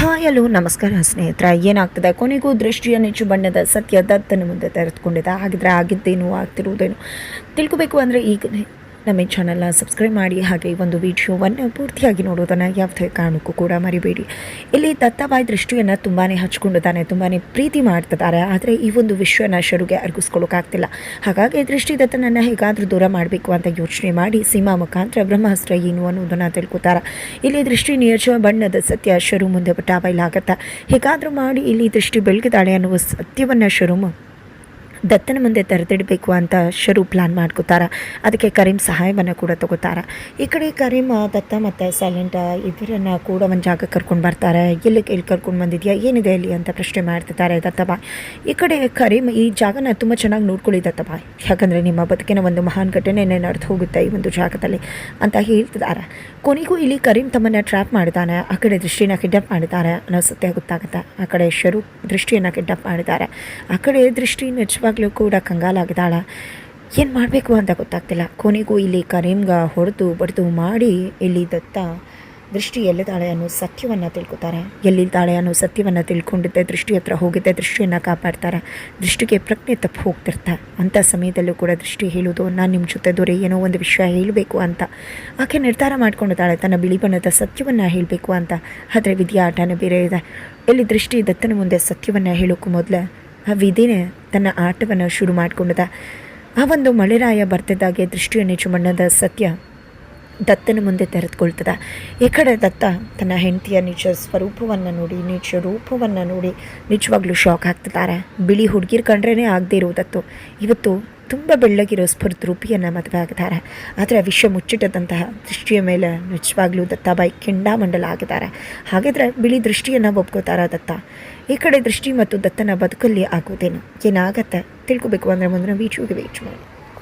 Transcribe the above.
Hi hello ನಮಸ್ಕಾರ ಸ್ನೇಹಿತರ. ಏನಾಗ್ತದೆ? ಕೊನೆಗೂ ದೃಷ್ಟಿಯ ನೆಚ್ಚು ಬಣ್ಣದ ಸತ್ಯ ದತ್ತನ ಮುಂದೆ ತೆರೆದುಕೊಂಡಿದೆ. ಹಾಗಿದ್ರೆ ಆಗಿದ್ದೇನು ಆಗ್ತಿರುವುದೇನು? ತಿಳ್ಕೊಬೇಕು ಅಂದರೆ ಈಗ ನಮ್ಮ ಈ ಚಾನಲ್ನ ಸಬ್ಸ್ಕ್ರೈಬ್ ಮಾಡಿ, ಹಾಗೆ ಈ ಒಂದು ವಿಡಿಯೋವನ್ನು ಪೂರ್ತಿಯಾಗಿ ನೋಡೋದನ್ನು ಯಾವುದೇ ಕಾರಣಕ್ಕೂ ಕೂಡ ಮರಿಬೇಡಿ. ಇಲ್ಲಿ ದತ್ತಾಬಾಯಿ ದೃಷ್ಟಿಯನ್ನು ತುಂಬಾ ಹಚ್ಕೊಂಡಿದ್ದಾನೆ ತುಂಬಾ ಪ್ರೀತಿ ಮಾಡ್ತಿದ್ದಾರೆ. ಆದರೆ ಈ ಒಂದು ವಿಷಯನ ಶರುಗೆ ಅರ್ಗಿಸ್ಕೊಳ್ಳೋಕ್ಕಾಗ್ತಿಲ್ಲ ಹಾಗಾಗಿ ದೃಷ್ಟಿ ದತ್ತನನ್ನು ಹೇಗಾದರೂ ದೂರ ಮಾಡಬೇಕು ಅಂತ ಯೋಚನೆ ಮಾಡಿ ಸೀಮಾ ಮುಖಾಂತರ ಬ್ರಹ್ಮಾಸ್ತ್ರ ಏನು ಅನ್ನೋದನ್ನು ತಿಳ್ಕೊತಾರೆ. ಇಲ್ಲಿ ದೃಷ್ಟಿ ನಿಯೋಜ ಬಣ್ಣದ ಸತ್ಯ ಶರು ಮುಂದೆ ಬಟ್ಟ ಬಯಲಾಗತ್ತೆ. ಹೇಗಾದರೂ ಮಾಡಿ ಇಲ್ಲಿ ದೃಷ್ಟಿ ಬೆಳಗಿದಾಳೆ ಅನ್ನುವ ಸತ್ಯವನ್ನು ಶರು ದತ್ತನ ಮುಂದೆ ತೆರೆದಿಡಬೇಕು ಅಂತ ಶರು ಪ್ಲ್ಯಾನ್ ಮಾಡ್ಕೋತಾರ. ಅದಕ್ಕೆ ಕರೀಂ ಸಹಾಯವನ್ನು ಕೂಡ ತಗೋತಾರ. ಈ ಕಡೆ ಕರೀಂ ದತ್ತ ಮತ್ತು ಸೈಲೆಂಟ್ ಇಬ್ಬರನ್ನ ಕೂಡ ಒಂದು ಜಾಗ ಕರ್ಕೊಂಡು ಬರ್ತಾರೆ. ಎಲ್ಲಿ ಕರ್ಕೊಂಡು ಬಂದಿದೆಯಾ? ಏನಿದೆ ಇಲ್ಲಿ ಅಂತ ಪ್ರಶ್ನೆ ಮಾಡ್ತಿದ್ದಾರೆ ದತ್ತಬಾಯ್ ಈ ಕಡೆ ಕರೀಂ ಈ ಜಾಗನ ತುಂಬ ಚೆನ್ನಾಗಿ ನೋಡ್ಕೊಳ್ಳಿ ದತ್ತಬಾಯ್ ಯಾಕಂದರೆ ನಿಮ್ಮ ಬದುಕಿನ ಒಂದು ಮಹಾನ್ ಘಟನೆ ನಡೆದು ಹೋಗುತ್ತೆ ಈ ಒಂದು ಜಾಗದಲ್ಲಿ ಅಂತ ಹೇಳ್ತಿದ್ದಾರೆ ಕೊನೆಗೂ ಇಲ್ಲಿ ಕರೀಂ ತಮ್ಮನ್ನ ಟ್ರ್ಯಾಪ್ ಮಾಡಿದ್ದಾನೆ ಆ ಕಡೆ ದೃಷ್ಟಿನ ಕಿಡ್ನಾಪ್ ಮಾಡಿದ್ದಾರೆ ಅನ್ನೋ ಸತ್ಯ ಗೊತ್ತಾಗುತ್ತೆ. ಆ ಕಡೆ ಶರು ದೃಷ್ಟಿಯನ್ನು ಕಿಡ್ನಾಪ್ ಮಾಡಿದ್ದಾರೆ ಆ ಕಡೆ ದೃಷ್ಟಿ ನಿಜವಾಗ್ಲೂ ಕೂಡ ಕಂಗಾಲಾಗಿದ್ದಾಳೆ. ಏನು ಮಾಡಬೇಕು ಅಂತ ಗೊತ್ತಾಗ್ತಿಲ್ಲ. ಕೊನೆಗೂ ಇಲ್ಲಿ ಕರೀಮ್ಗ ಹೊಡೆದು ಬಡಿದು ಮಾಡಿ ಇಲ್ಲಿ ದತ್ತ ದೃಷ್ಟಿ ಎಲ್ಲಿದ್ದಾಳೆ ಅನ್ನೋ ಸತ್ಯವನ್ನು ತಿಳ್ಕೊತಾರೆ. ಎಲ್ಲಿದ್ದಾಳೆ ಅನ್ನೋ ಸತ್ಯವನ್ನು ತಿಳ್ಕೊಂಡಿದ್ದೆ, ದೃಷ್ಟಿ ಹತ್ರ ಹೋಗಿದ್ದೆ, ದೃಷ್ಟಿಯನ್ನು ಕಾಪಾಡ್ತಾರೆ. ದೃಷ್ಟಿಗೆ ಪ್ರಜ್ಞೆ ತಪ್ಪು ಹೋಗ್ತಿರ್ತಾ. ಅಂಥ ಸಮಯದಲ್ಲೂ ಕೂಡ ದೃಷ್ಟಿ ಹೇಳೋದು ನಾನು ನಿಮ್ಮ ಜೊತೆ ದೊರೆ ಏನೋ ಒಂದು ವಿಷಯ ಹೇಳಬೇಕು ಅಂತ. ಆಕೆ ನಿರ್ಧಾರ ಮಾಡ್ಕೊಂಡಿದ್ದಾಳೆ, ತನ್ನ ಬಿಳಿ ಬಣ್ಣದ ಸತ್ಯವನ್ನು ಹೇಳಬೇಕು ಅಂತ. ಆದರೆ ವಿದ್ಯಾ ಆಟನೇ ಬೇರೆ ಇದೆ. ಇಲ್ಲಿ ದೃಷ್ಟಿ ದತ್ತನ ಮುಂದೆ ಸತ್ಯವನ್ನು ಹೇಳೋಕ್ಕೂ ಮೊದಲು ಆ ವಿಧಿನೇ ತನ್ನ ಆಟವನ್ನು ಶುರು ಮಾಡಿಕೊಂಡದ ಆ ಒಂದು ಮಳೆರಾಯ ಬರ್ತಿದ್ದಾಗೆ ದೃಷ್ಟಿಯ ಚುಮಣ್ಣದ ಸತ್ಯ ದತ್ತನ ಮುಂದೆ ತೆರೆದುಕೊಳ್ತದ. ಈ ಕಡೆ ದತ್ತ ತನ್ನ ಹೆಂಡತಿಯ ನಿಜ ಸ್ವರೂಪವನ್ನು ನೋಡಿ, ನಿಜ ರೂಪವನ್ನು ನೋಡಿ ನಿಜವಾಗ್ಲೂ ಶಾಕ್ ಆಗ್ತಿದ್ದಾರೆ ಬಿಳಿ ಹುಡುಗಿರ್ ಕಂಡ್ರೇ ಆಗದೇ ಇರುವುದತ್ತು ಇವತ್ತು ತುಂಬ ಬೆಳ್ಳಗಿರೋ ಸ್ಫುರ್ದ್ರೂಪಿಯನ್ನು ಮದುವೆ ಆಗಿದ್ದಾರೆ ಆದರೆ ವಿಷಯ ಮುಚ್ಚಿಟ್ಟದಂತಹ ದೃಷ್ಟಿಯ ಮೇಲೆ ನಿಜವಾಗ್ಲೂ ದತ್ತಾಬಾಯಿ ಕೆಂಡಾಮಂಡಲ ಆಗಿದ್ದಾರೆ. ಹಾಗಿದ್ರೆ ಬಿಳಿ ದೃಷ್ಟಿಯನ್ನು ಒಪ್ಕೋತಾರ ದತ್ತ. ಈ ಕಡೆ ದೃಷ್ಟಿ ಮತ್ತು ದತ್ತನ ಬದುಕಲ್ಲಿ ಆಗೋದೇನು? ಏನಾಗತ್ತೆ? ತಿಳ್ಕೊಬೇಕು ಅಂದರೆ ಮುಂದಿನ ವೀಚುಗೆ ವೀಚು ಮಾಡಿ.